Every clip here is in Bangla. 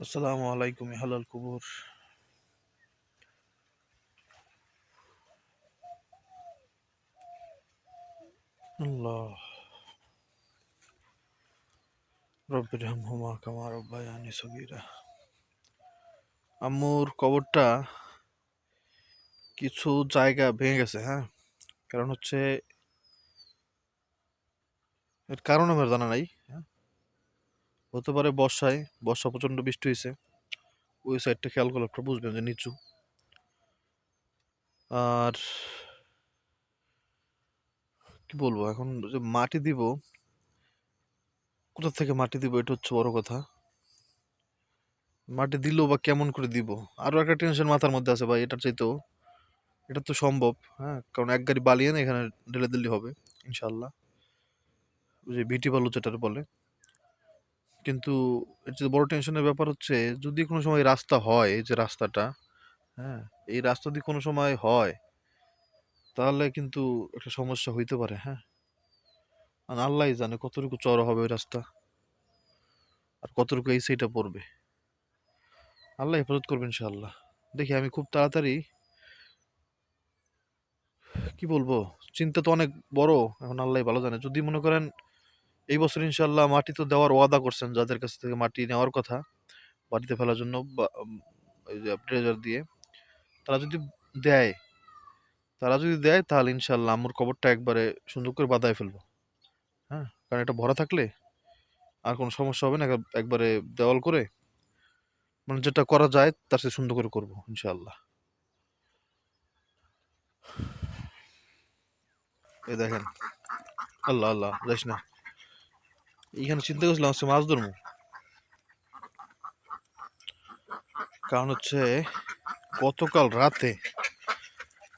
আসসালামু আলাইকুম হালাল কুবুর। আল্লাহ। রব্বির হামহুমা কামা রব্বায়ানি সগীরা। আম্মুর কবরটা কিছু জায়গা ভেঙে গেছে হ্যাঁ? কারণ হচ্ছে এর কারণ আমার জানা নাই হ্যাঁ? হতে পারে বর্ষায়, বর্ষা প্রচণ্ড বৃষ্টি হয়েছে। ওই সাইডটা খেয়াল করলে আপনারা বুঝবেন যে নিচু। আর কি বলব, এখন যে মাটি দিব, কোথা থেকে মাটি দিব এটা হচ্ছে বড় কথা। মাটি দিল বা কেমন করে দিব? আরও একটা টেনশন মাথার মধ্যে আছে ভাই, এটার চাইতেও। এটা তো সম্ভব হ্যাঁ? কারণ এক গাড়ি বালিয়ে না এখানে ঢেলে দিল্লি হবে ইনশাল্লাহ ওই যে ভিটি বালু যেটার বলে। কিন্তু এর বড় টেনশনের ব্যাপার হচ্ছে, যদি কোনো সময় রাস্তা হয়, এই যে রাস্তাটা হ্যাঁ এই রাস্তা যদি কোনো সময় হয়, তাহলে কিন্তু একটা সমস্যা হইতে পারে হ্যাঁ। আর আল্লাহই জানে কতটুকু চড়া হবে ওই রাস্তা, আর কতটুকু এই সাইডটা পড়বে। আল্লাহ হেফাজত করবে ইনশাআল্লাহ। দেখি আমি খুব তাড়াতাড়ি, কি বলব, চিন্তা তো অনেক বড়, এখন আল্লাহ ভালো জানে। যদি মনে করেন এই বছর ইনশাল্লাহ মাটি তো দেওয়ার ওয়াদা করছেন যাদের কাছ থেকে মাটি নেওয়ার কথা বাড়িতে ফেলার জন্য ট্রেজার দিয়ে, তারা যদি দেয়, তারা যদি দেয় তাহলে ইনশাআল্লাহ আমার কবরটা একবারে সুন্দর করে বাঁধায় ফেলব। হ্যাঁ কারণ এটা ভরা থাকলে আর কোনো সমস্যা হবে না, এক- একবারে দেওয়াল করে মানে যেটা করা যায় তার চেয়ে সুন্দর করে করব ইনশাল্লাহ। এই দেখেন, আল্লাহ আল্লাহ, যাইস না। এইখানে চিন্তা করছিলাম হচ্ছে মাছ ধরবো। কারণ হচ্ছে গতকাল রাতে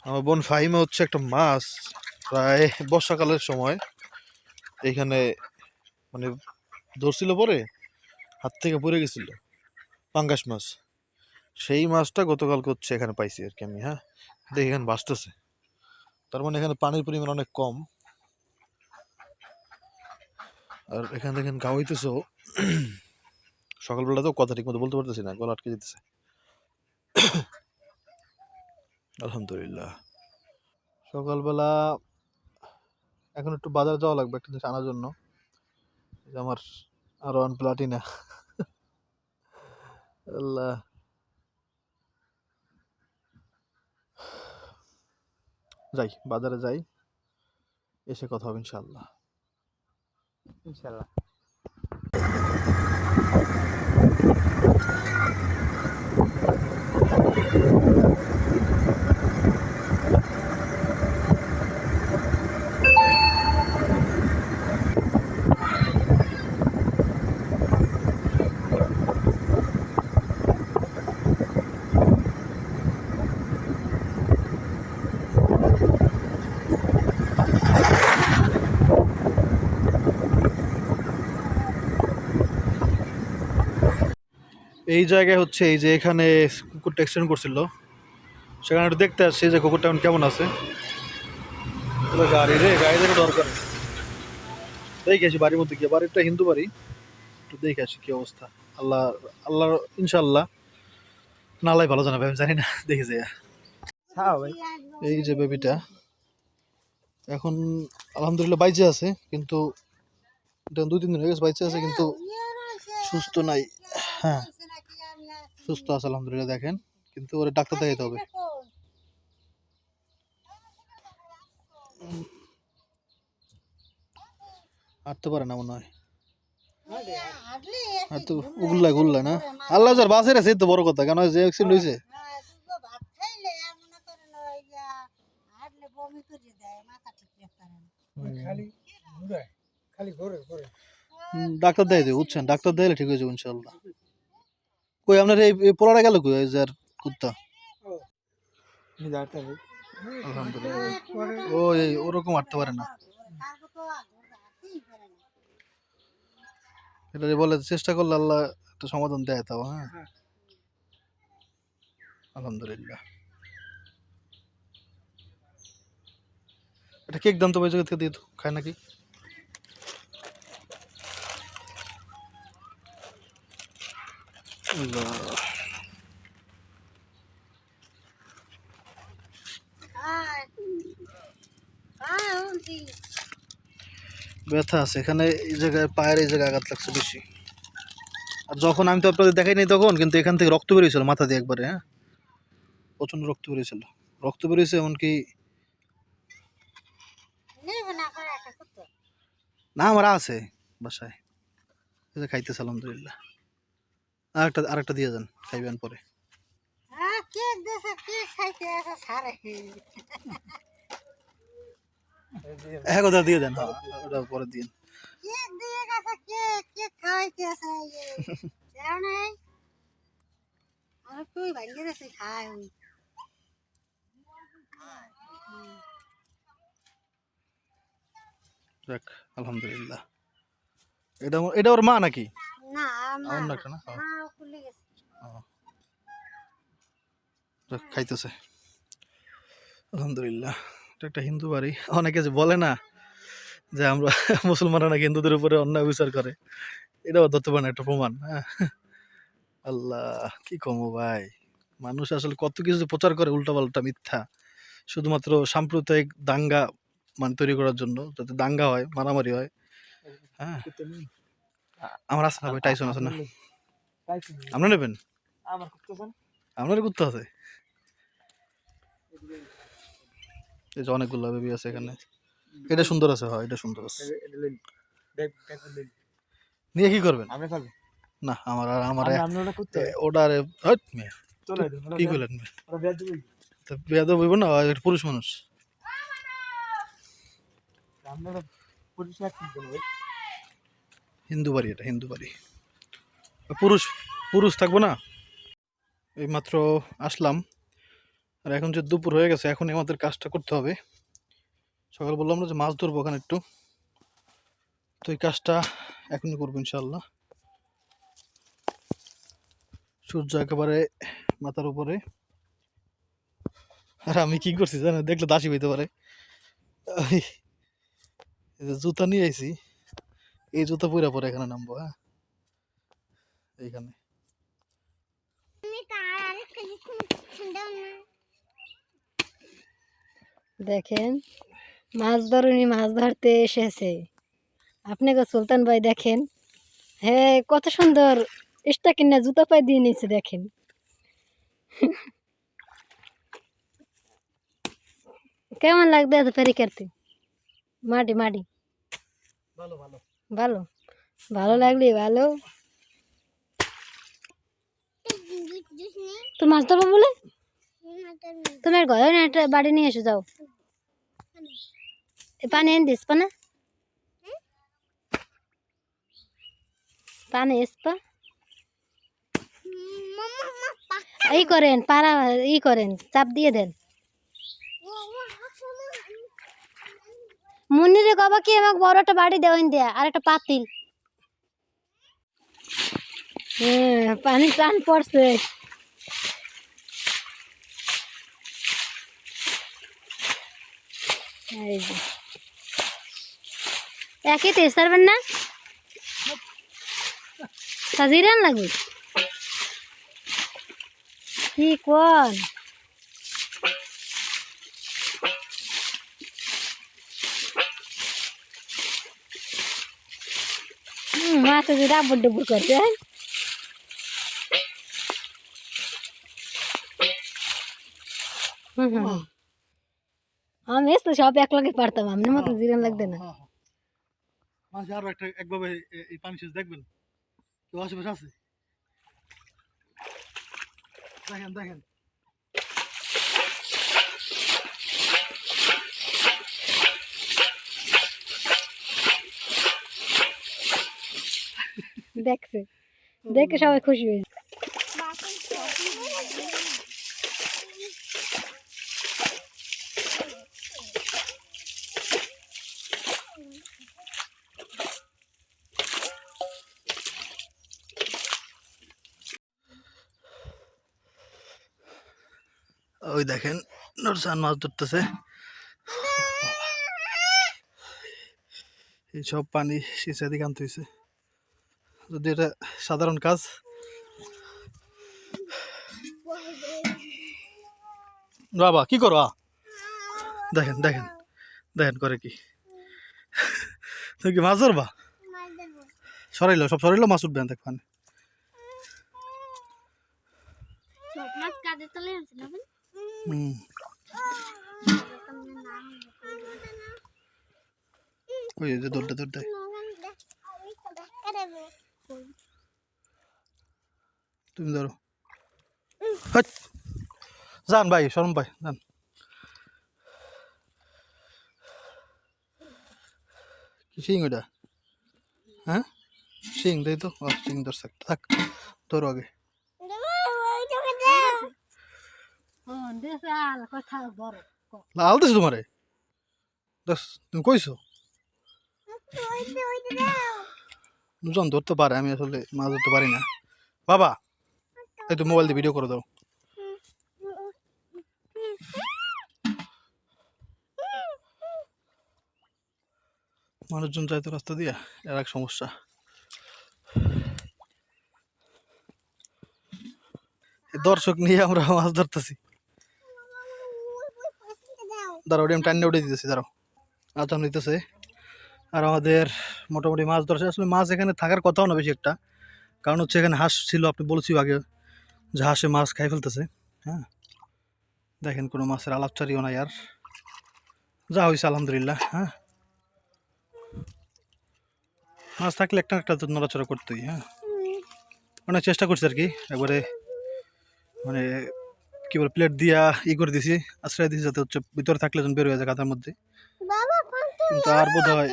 আমার বোন ফাহিমা হচ্ছে একটা মাছ প্রায় বর্ষাকালের সময় এইখানে মানে ধরছিল পরে হাত থেকে পড়ে গেছিল, পাঙ্গাস মাছ। সেই মাছটা গতকাল করছে এখানে পাইছি আর কি আমি হ্যাঁ? দেখি এখানে বাঁচতেছে। তার মানে এখানে পানির পরিমাণ অনেক কম। আর এখান দেখেন গা সকালবেলা তো কথা ঠিক মতো বলতে পারতেছি না, গলা আটকে যেতেছে আলহামদুলিল্লাহ। সকালবেলা এখন একটু বাজার যাওয়া লাগবে, একটা জিনিস আনার জন্য। আমার আর ওয়ান প্লাটিনা আল্লাহ। যাই, বাজারে যাই, এসে কথা হবে ইনশাল্লাহ ইনশাল্লাহ এই জায়গায় হচ্ছে এই যে এখানে কুকুরটা অ্যাক্সিডেন্ট করছিল। সেখানে একটু দেখতে আসছি যে কুকুরটা এখন কেমন আছে। গাড়ি রে গাড়িদের দরকার। দেখে আসি বাড়ির মধ্যে গিয়ে। বাড়িটা হিন্দু বাড়ি। একটু দেখে আসি কী অবস্থা। আল্লাহ আল্লাহ ইনশাল্লাহ না আল্লাহ ভালো জানাবে আমি জানি না দেখে যাই। ভাই। এই যে বেবিটা। এখন আলহামদুলিল্লাহ বাইচে আছে কিন্তু দুই তিন দিন হয়ে গেছে বাইচে আছে কিন্তু সুস্থ নাই। হ্যাঁ। সুস্থ আছে আলহামদুলিল্লাহ দেখেন। কিন্তু ওরা ডাক্তার দেখাইতে হবে। হাঁটতে পারে না মনে হয়। না। আল্লাহ যার বাসের আছে তো বড় কথা। কেন যে অ্যাক্সিডেন্ট হয়েছে ডাক্তার দেয় বুঝছেন? ডাক্তার দেয় ঠিক হয়ে যাবে ইনশাল্লাহ কই আপনার এই পোলাটা গেল কই যার কুত্তা? আলহামদুলিল্লাহ। ও এই ওরকম হাঁটতে পারে না। এটা বলে চেষ্টা করলে আল্লাহ একটা সমাধান দেয় তাও হ্যাঁ? হ্যাঁ। আলহামদুলিল্লাহ। এটা কেক দাম তো থেকে দিয়ে তো খায় নাকি আল্লাহ। ব্যথা আছে, এখানে এই জায়গায় পায়ের এই জায়গায় আঘাত লাগছে বেশি। আর যখন আমি তো আপনাদের দেখাই নাই তখন, কিন্তু এখান থেকে রক্ত বেরিয়েছিল মাথা দিয়ে একবারে হ্যাঁ? প্রচণ্ড রক্ত বেরিয়েছিল। রক্ত বেরিয়েছে এমনকি না, আমার আছে বাসায়। খাইতেছে, আলহামদুলিল্লাহ। আরেকটা আরেকটা দিয়ে যান খাইবেন পরে। হ্যাঁ কথা দিয়ে দেন। হ্যাঁ ওটা পরে দিন। যাক আলহামদুলিল্লাহ। এটা আমার- এটা ওর মা নাকি? না আমার একটা না? হ্যাঁ। যাক, খাইতেছে। আলহামদুলিল্লাহ। এটা একটা হিন্দু বাড়ি। অনেকে যে বলে না যে আমরা মুসলমানরা নাকি হিন্দুদের উপরে অন্যায় বিচার করে। এটাও ধরতে পারে না একটা প্রমাণ হ্যাঁ। আল্লাহ কি কমো ভাই? মানুষ আসলে কত কিছু প্রচার করে উল্টাপাল্টা মিথ্যা। শুধুমাত্র সাম্প্রদায়িক দাঙ্গা মানে তৈরি করার জন্য যাতে দাঙ্গা হয় মারামারি হয়। হ্যাঁ। আমার আছে না ভাই টাইসন আছে না। আপনারা নেবেন? আপনার করতে আছে এই যে অনেকগুলো বেবি আছে এখানে। এটা সুন্দর আছে হয় এটা সুন্দর আছে। নিয়ে কি করবেন? আপনি ফেলবেন না আমার আর আমার আমি ওটা আরে হট মেয়ে, কি করলেন মেয়ে? তো হইব না ও একটা পুরুষ মানুষ। হিন্দু বাড়ি এটা হিন্দু বাড়ি। পুরুষ পুরুষ থাকব না? এই মাত্র আসলাম। আর এখন যে দুপুর হয়ে গেছে এখন আমাদের কাজটা করতে হবে। সকাল বললাম না যে মাছ ধরবো ওখানে একটু। তো এই কাজটা এখনই করব ইনশাল্লাহ সূর্য একেবারে মাথার উপরে। আর আমি কি করছি জানেন? দেখলে দাসি হইতে পারে। জুতা নিয়ে আইছি। এই জুতা পরে পরে এখানে নামবো হ্যাঁ? এইখানে। দেখেন মাছ ধরুনি মাছ ধরতে এসেছে। আপনি গো সুলতান ভাই দেখেন হ্যাঁ কত সুন্দর এসটা কিনা জুতো পায়ে দিয়ে নিয়েছে দেখেন। কেমন লাগবে এত ফেরি কাটতে মাটি মাটি। ভালো ভালো। ভালো? ভালো লাগলে ভালো। তো মাছ ধরবো বলে? তুমি আর ঘরে না একটা বাড়ি নিয়ে এসে, যাও। পানি এনে দিস না পানি এসপা ই করেন, পাড়া, ই করেন, চাপ দিয়ে দেন। মুন্নিরে কবা কি, আমাকে বড় একটা বাড়ি দেওয়ান দেয়া, আর একটা পাতিল। হ্যাঁ পানি টান পড়ছে। এই যে একই তেজ পারবেন না সাজিরান লাগবে কি কোন মাথা দিয়ে ডাবর ডুবুর করছে হ্যাঁ? হুম হুম আমি এসে সব এক লগে পারতাম আপনার মতো জিরান লাগবে না। হ্যাঁ, হ্যাঁ। মাঝে আরও একটা একভাবে এই পানি শেষ দেখবেন? কেউ আশেপাশে আছে? দেখেন দেখেন। দেখছে। দেখে সবাই খুশি হয়েছে। ওই দেখেন, নরসান মাছ ধরতেছে। সব পানি সিঁচা দিকে আনতে হয়েছে যদি এটা সাধারণ কাজ। বাবা, কি করো? দেখেন দেখেন দেখেন, করে কি? তুমি কি মাছ ধরবা? সরাইলো সব সরাইলো মাছ উঠবে না দেখবেন মাছ কাজে চলে আসছে না হুম। ওই যে দৌড়তে দৌড়তে তুমি ধরো। যান ভাই শরম ভাই যান। শিং ওটা হ্যাঁ? শিং তাই তো। শিং ধরছে থাক, ধরো আগে। দেশে লাল দিস তোমারে? দেখ তুমি কইছো? নুজন ধরতে পারে, আমি আসলে মাছ ধরতে পারি না। বাবা, এই তো মোবাইল দিয়ে ভিডিও করে দাও। মানুষজন যায় তো রাস্তা দিয়া, এর এক সমস্যা। দর্শক নিয়ে আমরা মাছ ধরতেছি। দাঁড়াও আমি টাইনে উঠে দিতেছি, দাঁড়াও। আচাম নিতেছে। আর আমাদের মোটামুটি মাছ ধরছে আসলে মাছ এখানে থাকার কথাও না বেশি একটা। কারণ হচ্ছে এখানে হাঁস ছিল, আপনি বলছি আগে যে হাঁসে মাছ খাই ফেলতেছে। হ্যাঁ? দেখেন কোনো মাছের আলাপচারিও নাই আর। যা হয়েছে আলহামদুলিল্লাহ হ্যাঁ? মাছ থাকলে একটা একটা নড়াচড়া করতেই হ্যাঁ? অনেক চেষ্টা করছি আর কি একবারে মানে কি বলে প্লেট দিয়া ই করে দিছি আশ্রয় দিছি যাতে হচ্ছে ভিতরে থাকলে যেন বের হয়ে যায় কাঁথার মধ্যে। কিন্তু আর বোধ হয়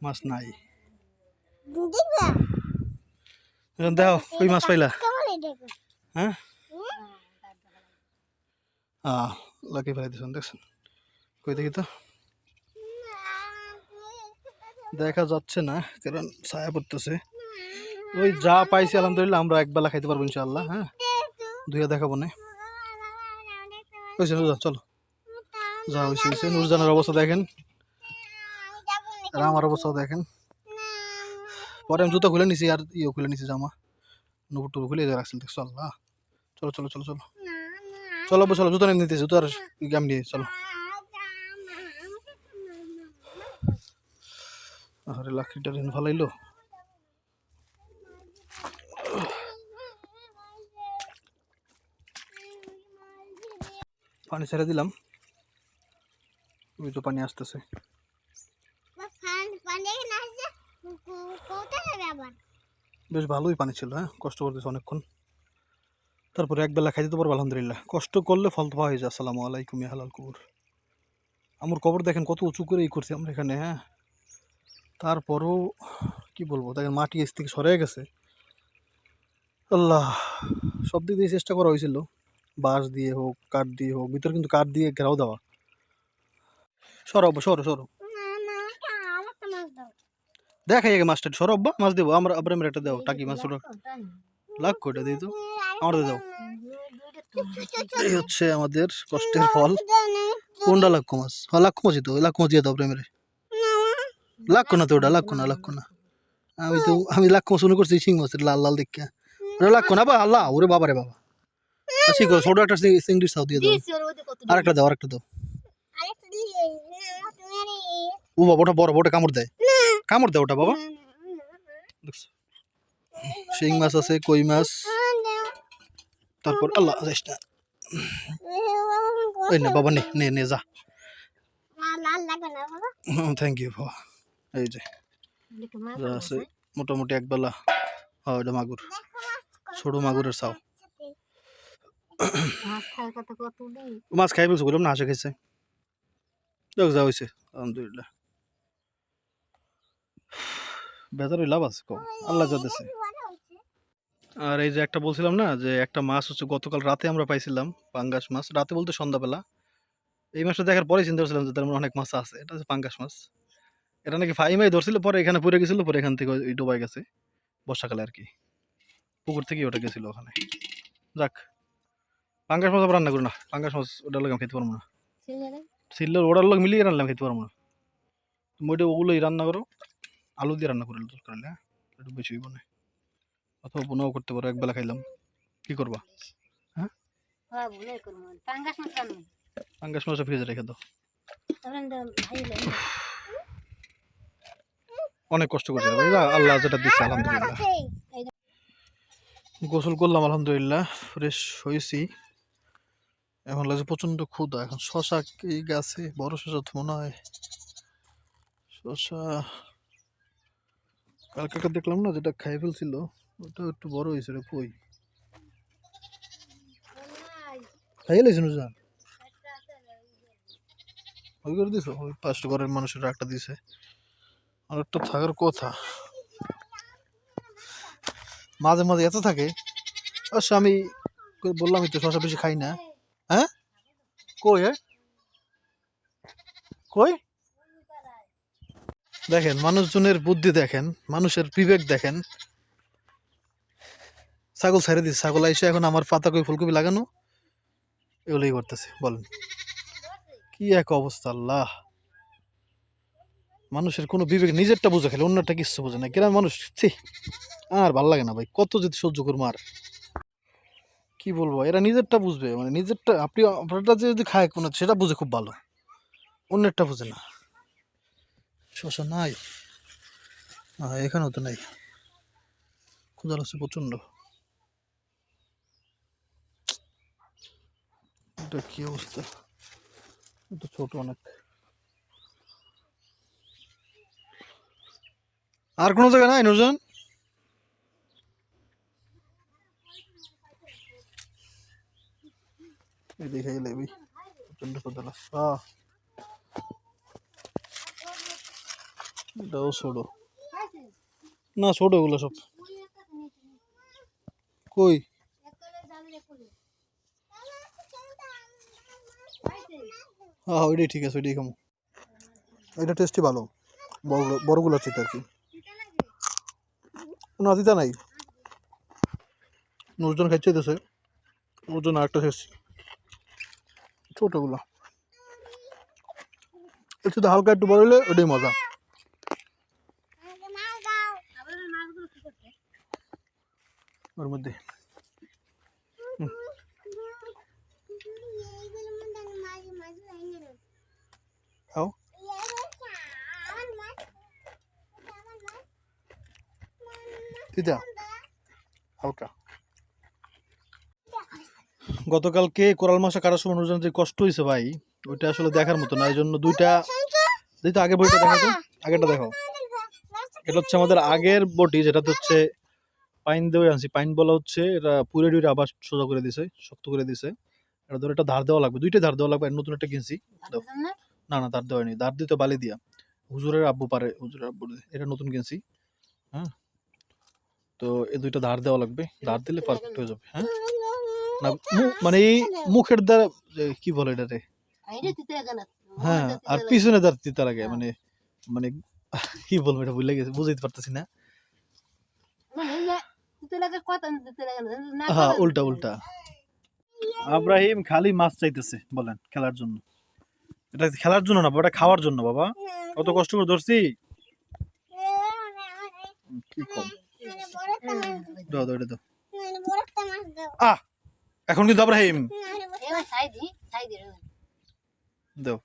মাছ নাই। দেখো কই মাছ পাইলা? হ্যাঁ? লাকি ফেলাই দিয়েছেন দেখছেন? কই দেখি তো? দেখা যাচ্ছে না, কারণ ছায়া পড়তেছে। ওই যা পাইছি আলহামদুলিল্লাহ, আমরা একবেলা খাইতে পারব ইনশাআল্লাহ হ্যাঁ? দুইয়া দেখাবো না। চলো। যা হয়েছে হয়েছে নুরজানের অবস্থা দেখেন। আর আমার অবস্থাও দেখেন। পরে আমি জুতো খুলে নিছি, আর ইয়ে খুলে নিছি জামা। নুপুর টুপুর খুলে রাখছিল দেখছ আল্লাহ? চলো চলো চলো চলো। চলো চলো, জুতো নিয়ে নিতেছি, জুতো আর গাম নিয়ে চলো। আরে লাকড়িটা রেন ভালাইলো পানি ছেড়ে দিলাম। তো পানি আসতেছে। বেশ ভালোই পানি ছিল হ্যাঁ? কষ্ট করতেছে অনেকক্ষণ। তারপরে একবেলা খাইতে তো পারব, আলহামদুলিল্লাহ। কষ্ট করলে ফল তো পাওয়া যায়। আসসালামু আলাইকুম হালাল কবর। আমার কবর দেখেন কত উঁচু করে ই করছি। আমরা এখানে হ্যাঁ? তারপরও কি বলব দেখেন মাটি এস থেকে সরে গেছে। আল্লাহ সব দিক দিয়ে চেষ্টা করা হয়েছিল। বাঁশ দিয়ে হোক কাঠ দিয়ে হোক ভিতরে কিন্তু কাঠ দিয়ে ঘেরাও দেওয়া। সরো আব্বা, সরো সরো। দেখাই আগে মাছটা সরো আব্বা মাছ দেবো। আমরা আবার একটা দেবো টাকি মাছ ওটা। লাখ কোটা দিই তো? আমার দাও। এই হচ্ছে আমাদের কষ্টের ফল। কোনটা লাখ মাছ? হ্যাঁ লাখ মাছই তো লাখ মাছ দিয়ে দাও প্রেমের লাখ না তো ওটা লাখ না লাখ না। আমি তো আমি মাছ মনে করছি শিং মাছের লাল লাল দেখে। ওটা লাখ না বা আল্লাহ ওরে বাবা রে বাবা। ঠিক আছে ছোট একটা চিংড়ির সাউ দিয়ে দাও। আর একটা দাও আর একটা দাও ও বাবা ওটা বড় ওটা কামড় দেয়। কামড় দেয় ওটা বাবা? শিং মাছ আছে কই মাছ? তারপর আল্লাহ যাইস না ওই না বাবা নে নে নে যা। থ্যাংক ইউ বাবা। এই যে। আছে মোটামুটি একবেলা হয় ওটা মাগুর। ছোট মাগুরের চাও মাছ খাই বলছো বললাম না হাসে খাইছে। দেখ যা হয়েছে আলহামদুলিল্লাহ। বেজার লাভ আছে কম আল্লাহ যা দিছে। আর এই যে একটা বলছিলাম না যে একটা মাছ হচ্ছে গতকাল রাতে আমরা পাইছিলাম পাঙ্গাস মাছ রাতে বলতে সন্ধ্যাবেলা। এই মাছটা দেখার পরে চিন্তা করছিলাম যে তার মধ্যে অনেক মাছ আছে এটা হচ্ছে পাঙ্গাস মাছ। এটা নাকি ফাইমাই ধরছিল পরে এখানে পড়ে গেছিল পরে এখান থেকে ওই ডোবাই গেছে বর্ষাকালে আর কি। পুকুর থেকে ওটা গেছিল ওখানে। যাক পাঙ্গাস মাছ আবার রান্না করি না। পাঙ্গাস মাছ ওটা লাগে খেতে পারব না। সিল্লার ওটার লোক মিলিয়ে রান্নাম খেতে পারব না। তুমি ওইটা ওগুলোই রান্না করো আলু দিয়ে রান্না করলে দরকার হলে হ্যাঁ? একটু বেশি বনে অথবা বোনাও করতে পারো একবেলা খাইলাম। কি করবা? হ্যাঁ? হ্যাঁ পাঙ্গাস মাছ রান্না। ফ্রিজে রেখে দাও। অনেক কষ্ট করছে আল্লাহ যেটা দিচ্ছে আলহামদুলিল্লাহ। গোসল করলাম, আলহামদুলিল্লাহ ফ্রেশ হয়েছি। এখন লাগছে প্রচণ্ড ক্ষুদা এখন শশা কি গাছে? বড় শশা তো মনে হয়। শশা কালকে দেখলাম না, যেটা খাই ফেলছিল ওটা একটু বড় হয়েছে রে, কই? খাইয়ে লাইছি নুজান ওই করে ওই পাঁচটা ঘরের মানুষের একটা দিছে। আর থাকার কথা। মাঝে মাঝে এত থাকে। অবশ্য আমি কই বললামই তো শশা বেশি খাই না। হ্যাঁ? কই হ্যাঁ? কই? দেখেন, মানুষজনের বুদ্ধি দেখেন, মানুষের বিবেক দেখেন। ছাগল ছেড়ে দিচ্ছে ছাগল আইসে এখন আমার পাতা কই ফুলকপি লাগানো? এগুলোই করতেছে, বলেন। কি এক অবস্থা, আল্লাহ। মানুষের কোনো বিবেক নিজেরটা বুঝে, খেলে অন্যটা কিচ্ছু বোঝে না। গ্রামের মানুষ, ছি, আর ভালো লাগে না ভাই। কত যদি সহ্য করব আর। কি বলব, এরা নিজেরটা বুঝবে মানে নিজেরটা, আপনি, আপনারটা যদি খায় কোনো, সেটা বুঝে খুব ভালো। অন্যেরটা বুঝে না। শশা নাই। এখানেও তো নাই। ক্ষুদা লাগছে প্রচণ্ড এটা কি অবস্থা? এটা ছোট অনেক। আর কোনো জায়গা নাই, নুরজান? এই দেখাই লেবি প্রচণ্ড এটাও ছোট। না, ছোট এগুলো সব। কই? হ্যাঁ ওইটাই ঠিক আছে, ওইটাই খামো। এটা টেস্টি ভালো। বড়গুলো বড়গুলো চেয়ে আর কি। না দিতা নাই। নজন খাইছে দিতেছে ওজন আরেকটা খেয়েছি ছোটোগুলো। তো হালকা একটু বড় হলে ওটাই মজা। ওর মধ্যে। দিদা হালকা। গতকালকে কোরাল মাসে কাটার সময় অনুযায়ী যে কষ্ট হয়েছে ভাই, ওইটা আসলে দেখার মতো না, এই জন্য দুইটা তো আগে বইটা দেখো তো। আগেরটা দেখো এটা হচ্ছে আমাদের আগের বটি যেটা হচ্ছে পাইন দেওয়া আনছি। পাইন বলা হচ্ছে, এটা পুরে ডুরে আবার সোজা করে দিছে, শক্ত করে দিছে। এটা ধরে এটা ধার দেওয়া লাগবে, দুইটা ধার দেওয়া লাগবে নতুন একটা কিনছি। না না, ধার দেওয়া নেই ধার দিতে বালি দিয়া। হুজুরের আব্বু পারে, হুজুরের আব্বু, এটা নতুন কিনছি। হ্যাঁ? তো এই দুইটা ধার দেওয়া লাগবে। ধার দিলে পারফেক্ট হয়ে যাবে হ্যাঁ? না মানে এই মুখের দ্বারা কি বলে এটা রে হ্যাঁ আর পিছনে দাঁড় দিতে লাগে মানে মানে কি বলব এটা বুঝলে গেছে বুঝাইতে পারতেছি না। হ্যাঁ উল্টা উল্টা। আব্রাহিম খালি মাছ চাইতেছে বলেন খেলার জন্য। এটা খেলার জন্য না ওটা খাওয়ার জন্য বাবা। কত কষ্ট করে ধরছি। কি কম। দাও দাও এটা দাও। আহ এখন কিন্তু আব্রাহিম। দাও।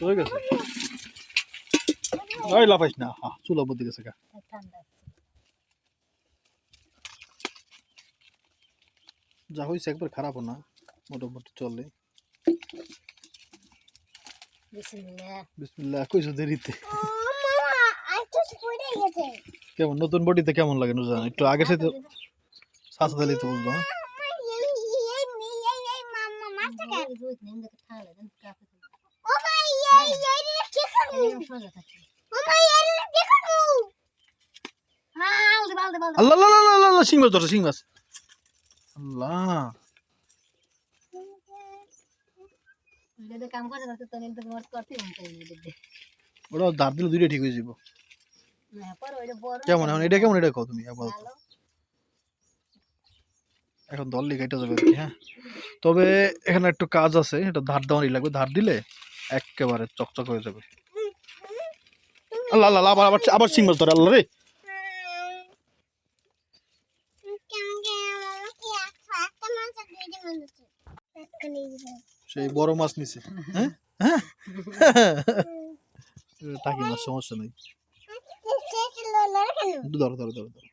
হয়ে গেছে। ওই লাফাইস না হ্যাঁ চুলা বুদ্ধি গেছে গা যা হয়েছে একবার খারাপও না মোটামুটি চলে বিসমিল্লাহ কইছো দেরিতে কেমন নতুন বডিতে কেমন লাগে নুজান একটু আগে সাথে সাথে দিলে তো বুঝব হ্যাঁ? আল্লাহ আল্লাহ আল্লাহ আল্লাহ, আল্লাহ শিং মাছ ধরছে শিং মাছ। আল্লাহ। ওটা দাঁত দিলে দুইটা ঠিক হয়ে যাব কেমন এখন এটা কেমন এটা খাও তুমি আপাতত। এখন দললি কেটে যাবে আর কি হ্যাঁ। তবে এখানে একটু কাজ আছে এটা ধার দেওয়ারই লাগবে। ধার দিলে একেবারে চকচক হয়ে যাবে। আল্লাহ আল্লাহ আবার আবার আবার সিং মাছ ধরে আল্লাহ রে কেমন কেমন কি একটা একটা মাছ আর দুইটা মাছ আছে এক্ষুনি দিবে সেই বড় মাছ নিছে। হ্যাঁ? হ্যাঁ? টাকি মাছ সমস্যা নেই। ধরো ধরো ধরো ধরো।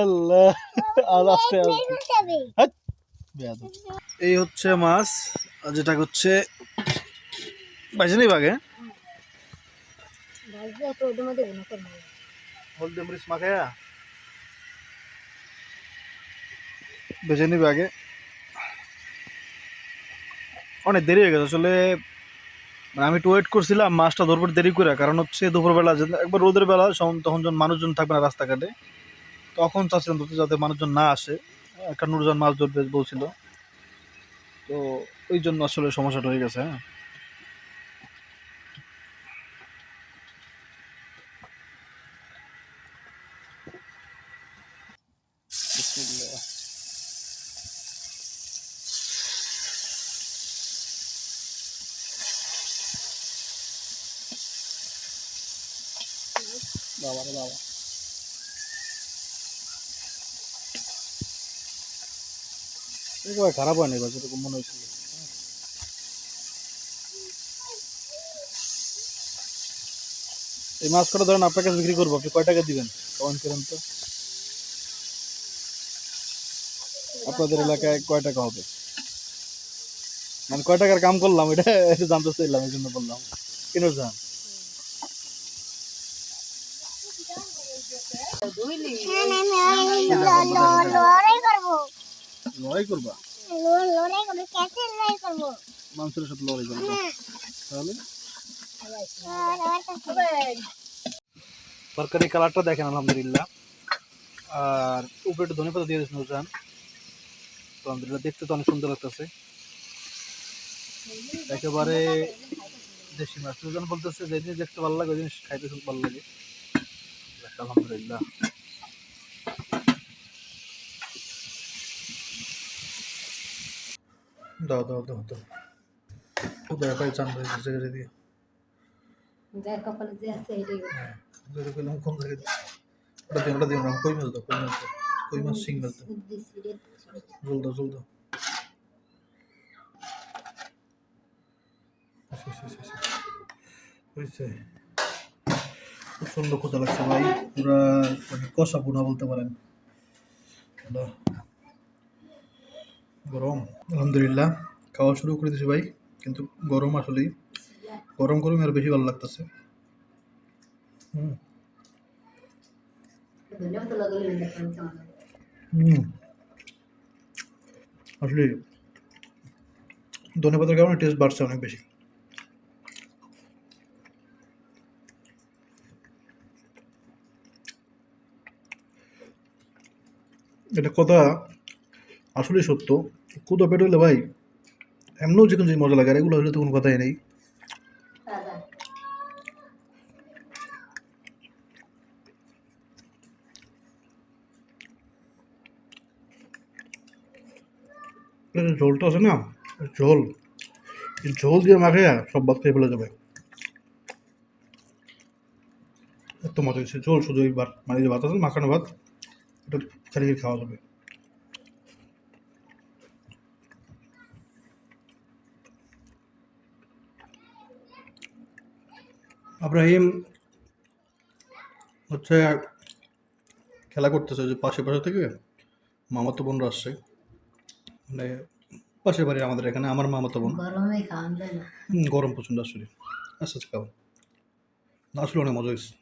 আল্লাহ আজ আস্তে আস্তে। এই হচ্ছে মাছ আর যেটা হচ্ছে বাগে মধ্যে গুণ করব হলদি মরিচ মাখায়া? বেজে নিবে আগে। অনেক দেরি হয়ে গেছে, আসলে মানে আমি একটু ওয়েট করছিলাম, মাছটা ধরবার দেরি করে, কারণ হচ্ছে দুপুরবেলা একবার রোদের বেলা তখন যখন মানুষজন থাকবে না রাস্তাঘাটে, তখন চাচ্ছিলাম ধরতে যাতে মানুষজন না আসে। একটা নুরজন মাছ ধরবে বলছিল। তো ওই জন্য আসলে সমস্যাটা হয়ে গেছে হ্যাঁ বাবা রে বাবা একেবারে খারাপ হয়নি বা যেরকম মনে হয়েছিল। এই মাছ কটা ধরেন আপনার কাছে বিক্রি করব আপনি কয় টাকা দিবেন? কমেন্ট করেন তো? আপনাদের এলাকায় কয় টাকা হবে? মানে কয় টাকার কাম করলাম এটা একটু জানতে চাইলাম এই জন্য বললাম। কেন জান। লড়াই করব? লড়াই করবা ক্যাসে লড়াই করব। মানুষের সাথে লড়াই করবা তাহলে? তরকারি কালারটা দেখেন আলহামদুলিল্লাহ। আর উপরে একটু ধনে পাতা দিয়ে দিয়েছেন নুরজান। আলহামদুলিল্লাহ দেখতে তো অনেক সুন্দর লাগতেছে। একেবারে দেশি মাছ। নুরজান বলতেছে যে জিনিস দেখতে ভালো লাগে ওই জিনিস খাইতে খুব ভালো লাগে। আলহামদুলিল্লাহ। দাও দাও দাও দাও। কোথায় পাই চান জায়গা দিয়ে যার কপালে যে আছে এটাই হ্যাঁ কইলাম ওটা দিও ওটা দিও না কই মাছ দাও কই মাছ দাও কই মাছ শিং মাছ দাও। জল দাও জল দাও। হয়েছে। খুব সুন্দর ক্ষুদা লাগছে ভাই। পুরা মানে কষা পুনা বলতে পারেন। গরম, আলহামদুলিল্লাহ। খাওয়া শুরু করে দিয়েছি ভাই, কিন্তু গরম আসলেই। গরম গরম আর বেশি ভালো লাগতেছে। হুম। হুম। আসলে পাতার কারণে টেস্ট বাড়ছে অনেক বেশি। এটা কথা আসলেই সত্য। কোথাও পেট হলে ভাই এমনিও যে কোনো মজা লাগে আর এগুলো হলে তো কোনো কথাই নেই। ঝোলটা আছে না ঝোল ঝোল দিয়ে মাখে সব ভাত খেয়ে ফেলে যাবে। এত মজা হয়েছে ঝোল শুধু এই ভাত মানে যে ভাত আছে মাখানো ভাত এটা চালিয়ে খাওয়া যাবে। আব্রাহিম হচ্ছে খেলা করতেছে যে পাশে পাশে থেকে মামাতো বোনরা আসছে। মানে পাশের বাড়ি আমাদের এখানে আমার মামাতো বোন। গরমে প্রচণ্ড আসলে। আচ্ছা আচ্ছা খাও। না আসলে অনেক মজা হয়েছে।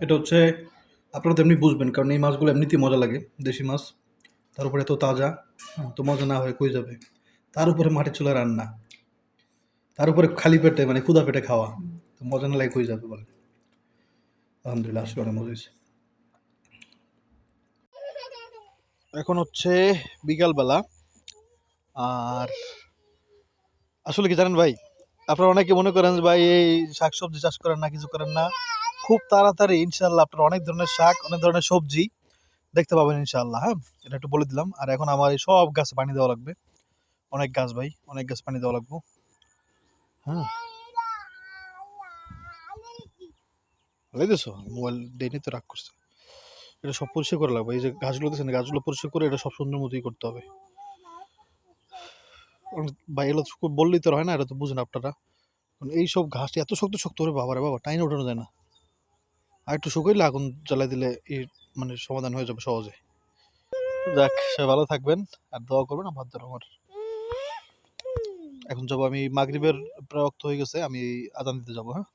এটা হচ্ছে আপনারা তো এমনি বুঝবেন কারণ এই মাছগুলো এমনিতেই মজা লাগে দেশি মাছ। তার উপরে এত তাজা হ্যাঁ, তো মজা না হয়ে কই যাবে? তার উপরে মাটির চুলা রান্না। তার উপরে খালি পেটে মানে ক্ষুদা পেটে খাওয়া। তো মজা না লাগে কই যাবে বলে। আলহামদুলিল্লাহ, আসলে অনেক মজা হয়েছে। এখন হচ্ছে বিকালবেলা। আর আসলে কি জানেন ভাই, আপনারা অনেকে মনে করেন ভাই, এই শাকসবজি চাষ করেন না, কিছু করেন না। খুব তাড়াতাড়ি ইনশাল্লাহ আপনারা অনেক ধরনের শাক, অনেক ধরনের সবজি দেখতে পাবেন ইনশাল্লাহ হ্যাঁ? এটা একটু বলে দিলাম। আর এখন আমার এই সব গাছে পানি দেওয়া লাগবে। অনেক গাছ ভাই, অনেক গাছ পানি দেওয়া লাগবে। হ্যাঁ? বুঝতেছো মোবাইল ডেনে তো রাগ করছে। এটা সব পরিষ্কার করা লাগবে। এই যে গাছগুলো দেখছেন, গাছগুলো পরিষ্কার করে এটা সব সুন্দর মতোই করতে হবে। ভাই, এগুলো বললেই তো হয় না, এটা তো বুঝেন আপনারা। এই সব ঘাস এত শক্ত শক্ত করে বাবা রে বাবা টাইনে ওঠানো যায় না। আর একটু শুকাইলে আগুন জ্বালাই দিলে এই মানে সমাধান হয়ে যাবে সহজে। যাক, সবাই ভালো থাকবেন আর দোয়া করবেন আমার দ্বারা আমার। এখন যাব আমি মাগরিবের প্রায় হয়ে গেছে, আমি আদান দিতে যাব হ্যাঁ?